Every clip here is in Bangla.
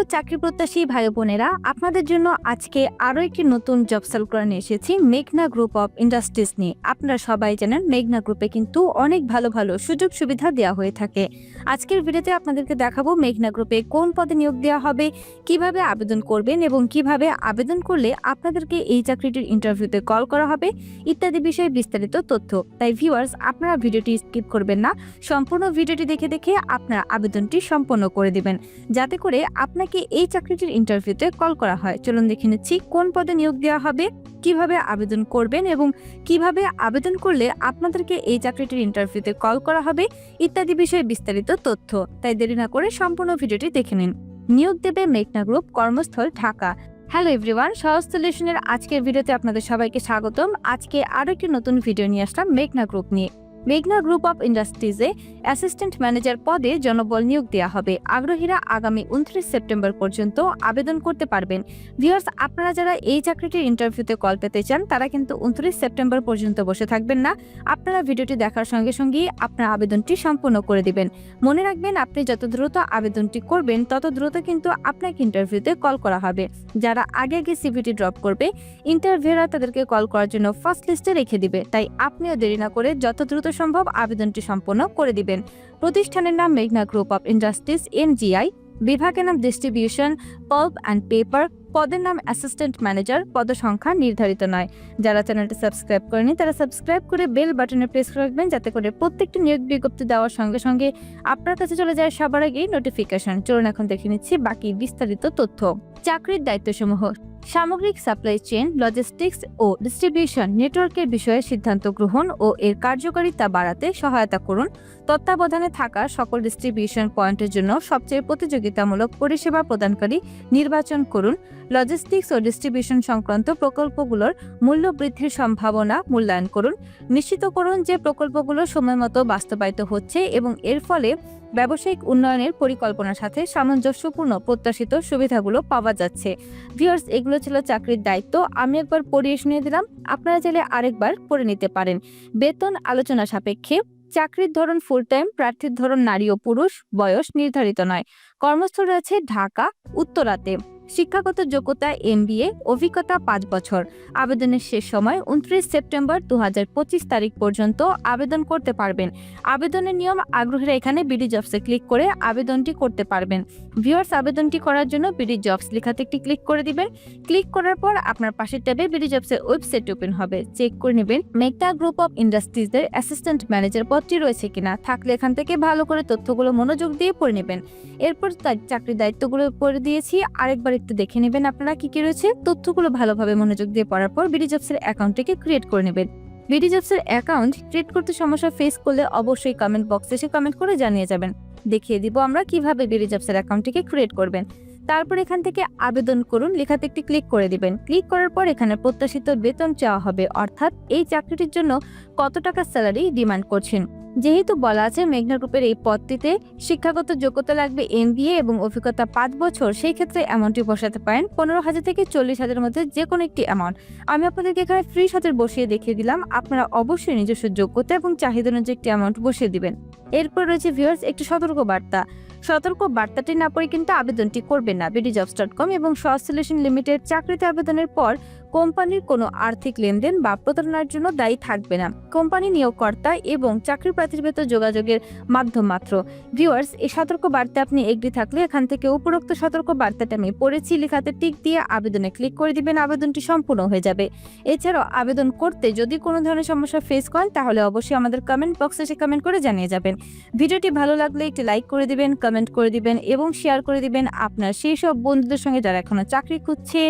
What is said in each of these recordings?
প্রিয় চাকরি প্রত্যাশী ভাই বোনেরা, আপনাদের জন্য আজকে আরও একটি নতুন জব সেল করে নিয়ে এসেছি, মেঘনা গ্রুপ অফ ইন্ডাস্ট্রিজ নিয়ে। আপনারা সবাই জানেন মেঘনা গ্রুপে কিন্তু অনেক ভালো ভালো সুযোগ সুবিধা দেওয়া হয়ে থাকে। আজকের ভিডিওতে আপনাদেরকে দেখাবো মেঘনা গ্রুপে কোন পদে নিয়োগ দেওয়া হবে, কীভাবে আবেদন করবেন এবং কীভাবে আবেদন করলে আপনাদেরকে এই চাকরিটির ইন্টারভিউতে কল করা হবে, ইত্যাদি বিষয়ে বিস্তারিত তথ্য। তাই ভিউয়ার্স আপনারা ভিডিওটি স্কিপ করবেন না, সম্পূর্ণ ভিডিওটি দেখে দেখে আপনারা আবেদনটি সম্পন্ন করে দেবেন। যাতে করে আপনাকে এই চাকরিটির ইন্টারভিউতে কল করা হয়। চলুন দেখে নিচ্ছি কোন পদে নিয়োগ দেওয়া হবে, কীভাবে আবেদন করবেন এবং কীভাবে আবেদন করলে আপনাদেরকে এই চাকরিটির ইন্টারভিউতে কল করা হবে ইত্যাদি বিষয়ে বিস্তারিত তথ্য। তাই দেরি না করে সম্পূর্ণ ভিডিওটি দেখে নিন। নিয়োগ দেবে মেঘনা গ্রুপ, কর্মস্থল, ঢাকা। হ্যালো এভরিওয়ান, সহজ সলিউশনের আজকের ভিডিওতে আপনাদের সবাইকে স্বাগতম। আজকে আরও একটি নতুন ভিডিও নিয়ে আসলাম মেঘনা গ্রুপ নিয়ে। মেঘনা গ্রুপ অফ ইন্ডাস্ট্রিজে অ্যাসিস্ট্যান্ট ম্যানেজার পদে জনবল নিয়োগ দেওয়া হবে। আগ্রহীরা আগামী উনত্রিশ সেপ্টেম্বর পর্যন্ত আবেদন করতে পারবেন। ভিউয়ার্স, আপনারা যারা এই চাকরিটির ইন্টারভিউতে কল পেতে চান, তারা কিন্তু উনত্রিশ সেপ্টেম্বর পর্যন্ত বসে থাকবেন না। আপনারা ভিডিওটি দেখার সঙ্গে সঙ্গেই আপনার আবেদনটি সম্পূর্ণ করে দিবেন। মনে রাখবেন, আপনি যত দ্রুত আবেদনটি করবেন, তত দ্রুত কিন্তু আপনাকে ইন্টারভিউতে কল করা হবে। যারা আগে আগে সিভিটি ড্রপ করবে, ইন্টারভিউরা তাদেরকে কল করার জন্য ফার্স্ট লিস্টে রেখে দিবে। তাই আপনিও দেরি না করে যত দ্রুত সম্ভব আবেদনটি সম্পন্ন করে দিবেন। প্রতিষ্ঠানের নাম মেঘনা গ্রুপ অফ ইন্ডাস্ট্রিজ, এনজিআই। বিভাগের নাম ডিস্ট্রিবিউশন, পাল্প অ্যান্ড পেপার। পদের নাম অ্যাসিস্ট্যান্ট ম্যানেজার। পদসংখ্যা নির্ধারিত নয়। যারা চ্যানেলটি সাবস্ক্রাইব করেনি, তারা সাবস্ক্রাইব করে বেল বাটনে প্রেস করে রাখবেন, যাতে করে প্রত্যেকটি নিয়োগ বিজ্ঞপ্তি দেওয়ার সঙ্গে সঙ্গে আপনার কাছে চলে যায় সবার আগেই নোটিফিকেশন চলুন এখন দেখে নিচ্ছি বাকি বিস্তারিত তথ্য। চাকরির দায়িত্বসমূহ। সামগ্রিক সাপ্লাই চেইন লজিস্টিক্স ও ডিস্ট্রিবিউশন নেটওয়ার্কের বিষয়ে সিদ্ধান্ত গ্রহণ ও এর কার্যকারিতা বাড়াতে সহায়তা করুন। তত্ত্বাবধানে থাকা সকল ডিস্ট্রিবিউশন পয়েন্টের জন্য সবচেয়ে প্রতিযোগিতামূলক পরিষেবা প্রদানকারী নির্বাচন করুন। লজিস্টিক্স ও ডিস্ট্রিবিউশন সংক্রান্ত প্রকল্পগুলোর মূল্য বৃদ্ধির সম্ভাবনা মূল্যায়ন করুন। নিশ্চিত করুন যে প্রকল্পগুলো সময়মতো বাস্তবায়িত হচ্ছে এবং এর ফলে ব্যবসায়িক উন্নয়নের পরিকল্পনার সাথে সামঞ্জস্যপূর্ণ প্রত্যাশিত সুবিধাগুলো পাওয়া যাচ্ছে। ভিউয়ার্স এগুলো ছিল চাকরির দায়িত্ব। আমি একবার পড়িয়ে শুনিয়ে দিলাম, আপনারা চাইলে আরেকবার পড়ে নিতে পারেন। বেতন আলোচনা সাপেক্ষে, চাকরির ধরন ফুল টাইম প্রার্থীর ধরন নারী ও পুরুষ, বয়স নির্ধারিত নয়। কর্মস্থল রয়েছে ঢাকা, উত্তরাতে। শিক্ষাগত যোগ্যতা এমবিএ অভিজ্ঞতা পাঁচ বছর। আবেদনের শেষ সময় উনত্রিশ সেপ্টেম্বর দু হাজার পঁচিশ তারিখ পর্যন্ত আবেদন করতে পারবেন। আবেদনের নিয়ম আগ্রহীরা এখানে বিডি জবসে ক্লিক করে আবেদনটি করতে পারবেন। ভিউয়ার্স আবেদনটি করার জন্য বিডি জবস লেখাতে একটি ক্লিক করে দিবেন। ক্লিক করার পর আপনার পাশের ট্যাবে বিডি জবসের ওয়েবসাইট ওপেন হবে। চেক করে নেবেন মেকটা গ্রুপ অফ ইন্ডাস্ট্রিজের অ্যাসিস্ট্যান্ট ম্যানেজার পদটি রয়েছে কিনা। থাকলে এখান থেকে ভালো করে তথ্যগুলো মনোযোগ দিয়ে পড়ে নেবেন। এরপর তার চাকরির দায়িত্বগুলো পড়ে দিয়েছি। আরেকবার একটু দেখে নেবেন আপনারা কি কি রয়েছে। তথ্যগুলো ভালোভাবে মনোযোগ দিয়ে পড়ার পর বিডি জবসের অ্যাকাউন্টটিকে ক্রিয়েট করে নেবেন। বিডি জবসের অ্যাকাউন্ট ক্রিয়েট করতে সমস্যা ফেস করলে অবশ্যই কমেন্ট বক্সে এসে কমেন্ট করে জানিয়ে যাবেন। দেখিয়ে দিব আমরা কীভাবে বিডি জবসের অ্যাকাউন্টটিকে ক্রিয়েট করবেন। তারপর এখান থেকে আবেদন করুন। লেখাতে একটি ক্লিক করে দিবেন। ক্লিক করার পর এখানে প্রত্যাশিত বেতন চাওয়া হবে। অর্থাৎ এই চাকরিটির জন্য কত টাকা স্যালারি ডিমান্ড করছেন? যেহেতু বলা আছে মেঘনা গ্রুপের এই পদটিতে শিক্ষাগত যোগ্যতা লাগবে এমবিএ এবং অভিজ্ঞতা পাঁচ বছর, সেই ক্ষেত্রে অ্যামাউন্টটি বসাতে পারেন। পনেরো হাজার থেকে চল্লিশ হাজারের মধ্যে যে কোনো একটি অ্যামাউন্ট আমি আপনাদেরকে এখানে ফ্রি সাথে বসিয়ে দেখিয়ে দিলাম। আপনারা অবশ্যই নিজস্ব যোগ্যতা এবং চাহিদা অনুযায়ী একটি অ্যামাউন্ট বসিয়ে দিবেন। এরপর রয়েছে ভিউয়ার্স একটি সতর্ক বার্তা। সতর্ক বার্তাটি না পড়ে কিন্তু আবেদনটি করবেন না। বিডি জবস ডট কম এবং সহজ সলিউশন লিমিটেড চাকরিতে আবেদনের পর কোম্পানির কোনো আর্থিক লেনদেন বা প্রতারণার জন্য দায়ী থাকবে না। কোম্পানি নিয়োগকর্তা এবং চাকরি প্রার্থীর ভেতর যোগাযোগের মাধ্যম মাত্র। ভিউয়ার্স, এই সতর্ক বার্তা আপনি এগ্রি থাকলে এখান থেকে উপরোক্ত সতর্ক বার্তাটা আমি পড়েছি, লেখাতে টিক দিয়ে আবেদনে ক্লিক করে দিবেন, আবেদনটি সম্পূর্ণ হয়ে যাবে। এছাড়াও আবেদন করতে যদি কোনো ধরনের সমস্যা ফেস করেন, তাহলে অবশ্যই আমাদের কমেন্ট বক্সে এসে কমেন্ট করে জানিয়ে যাবেন। ভিডিওটি ভালো লাগলে একটি লাইক করে দিবেন কমেন্ট করে দিবেন এবং শেয়ার করে দিবেন আপনার সেই সব বন্ধুদের সঙ্গে যারা এখনও চাকরি খুঁজছে।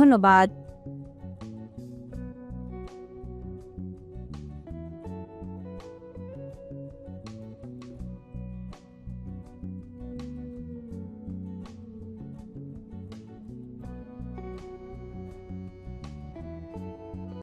ধন্যবাদ।